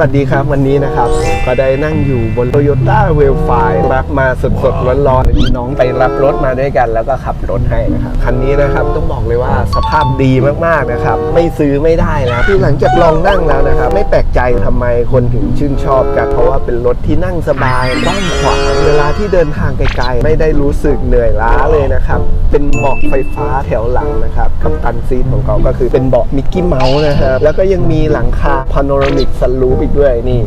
วัสดีครับวันนี้นะครับ ก็ได้นั่งอยู่บน Toyota w e l f i รับมาสดๆร้อนๆพี่น้องไปรับรถมาด้วยกัน แล้วก็ขับรถให้นะครับคันนี้นะครับต้องบอกเลยว่าสภาพดีมากๆนะครับ ไม่ซื้อไม่ได้นะที่หลังจากลองนั่งแล้วนะครับ ไม่แปลกใจทำไมคนถึงชื่นชอบกัน เพราะว่าเป็นรถที่นั่งสบายบ้านขวางเวลาที่เดินทางไกลๆ ไม่ได้รู้สึกเหนื่อยล้าเลยนะครับเป็นเบาะไฟฟ้าแถวหลังนะครับกับตันซีทของเขาก็คือเป็นเบาะมิกกี้เมาส์นะครับแล้วก็ยังมีหลังคาพาโนรามิกซันรูฟอีกด้วยนี่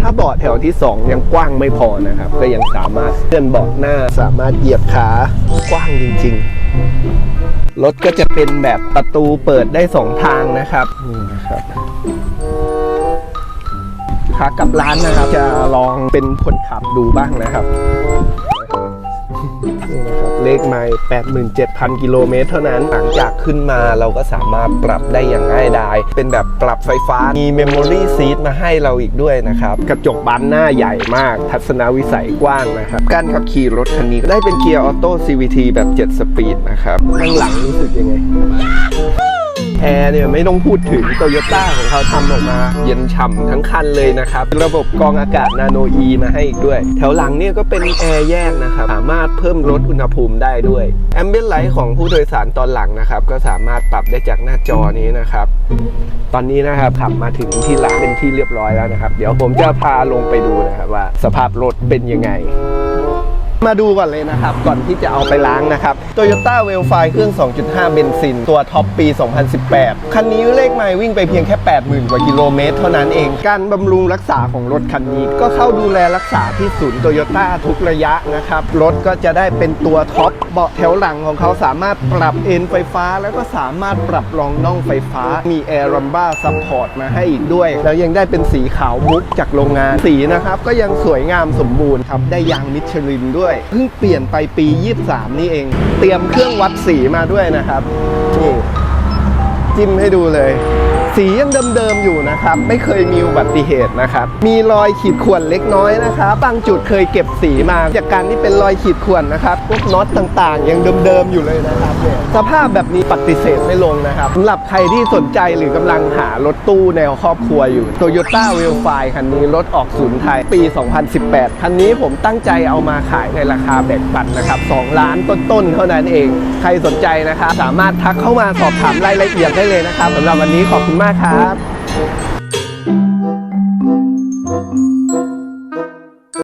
ถ้าเบาะแถวที่ 2 ยังกว้างไม่พอนะครับ ก็ยังสามารถเคลื่อนเบาะหน้าสามารถเหยียบขากว้างจริง ๆ รถก็จะเป็นแบบประตูเปิดได้ 2 ทางนะครับนี่นะครับขากลับร้านนะครับ จะลองเป็นคนขับดูบ้างนะครับ นี่นะครับเลขไมล์87,000 กิโลเมตรเท่านั้น หลังจากขึ้นมาเราก็สามารถปรับได้อย่างง่ายดายเป็นแบบปรับไฟฟ้ามีเมมโมรี่ซีทมาให้เราอีกด้วยนะครับ กระจกบานหน้าใหญ่มาก ทัศนวิสัยกว้างนะครับ การขับขี่รถคันนี้ได้เป็นเกียร์ออโต้ CVT แบบ 7 สปีดนะครับ ข้างหลังรู้สึกยังไง แอร์เนี่ยไม่ต้องพูดถึงโตโยต้าของเขาทำออกมา เย็นฉ่ำทั้งคันเลยนะครับ ระบบกรองอากาศนาโนอีมาให้อีกด้วย แถวหลังเนี่ยก็เป็นแอร์แยกนะครับ สามารถเพิ่มลดอุณหภูมิได้ด้วยแอมเบียนไลท์ของผู้โดยสารตอนหลังนะครับ ก็สามารถปรับได้จากหน้าจอนี้นะครับ ตอนนี้นะครับขับมาถึงที่ร้านเป็นที่เรียบร้อยแล้วนะครับ เดี๋ยวผมจะพาลงไปดูนะครับว่า สภาพรถเป็นยังไง มาดูก่อนเลยนะครับ ก่อนที่จะเอาไปล้างนะครับ Toyota w e l f i เครื่อง 2.5 เบนซิน ตัวท็อปปี 2018 คันนี้เลขไมล์วิ่งไปเพียงแค่ 80,000 กว่ากิโลเมตรเท่านั้นเอง การบำรุงรักษาของรถคันนี้ ก็เข้าดูแลรักษาที่ศูนย์โตโยต้าทุกระยะนะครับ รถก็จะได้เป็นตัวท็อป เบาะแถวหลังของเขาสามารถปรับเอนไฟฟ้า แล้วก็สามารถปรับรองน่องไฟฟ้า มีแอร์รัมบ้าซัพพอร์ตมาให้อีกด้วย แล้วยังได้เป็นสีขาวมุกจากโรงงาน สีนะครับก็ยังสวยงามสมบูรณ์ครับ ได้ยางมิชลินด้วยเพิ่งเปลี่ยนไปปี 23 นี่เอง เตรียมเครื่องวัดสีมาด้วยนะครับนี่จิ้มให้ดูเลย สียังเดิมๆอยู่นะครับ ไม่เคยมีอุบัติเหตุนะครับ มีรอยขีดข่วนเล็กน้อยนะครับ บางจุดเคยเก็บสีมา จากการที่เป็นรอยขีดข่วนนะครับ พวกน็อตต่างๆ ยังเดิมๆอยู่เลยนะครับเนี่ยสภาพแบบนี้ปฏิเสธไม่ลงนะครับสำหรับใครที่สนใจหรือกำลังหารถตู้แนวครอบครัวอยู่ Toyota w e l f i คันนี้รถออกศูนย์ไทยปี 2018 คันนี้ผมตั้งใจเอามาขายในราคาแบ่งปันนะครับ 2 ล้านต้นๆ เท่านั้นเอง ใครสนใจนะครับสามารถทักเข้ามาสอบถามรายละเอียดได้เลยนะครับสำหรับวันนี้ขอบคุณมากครับ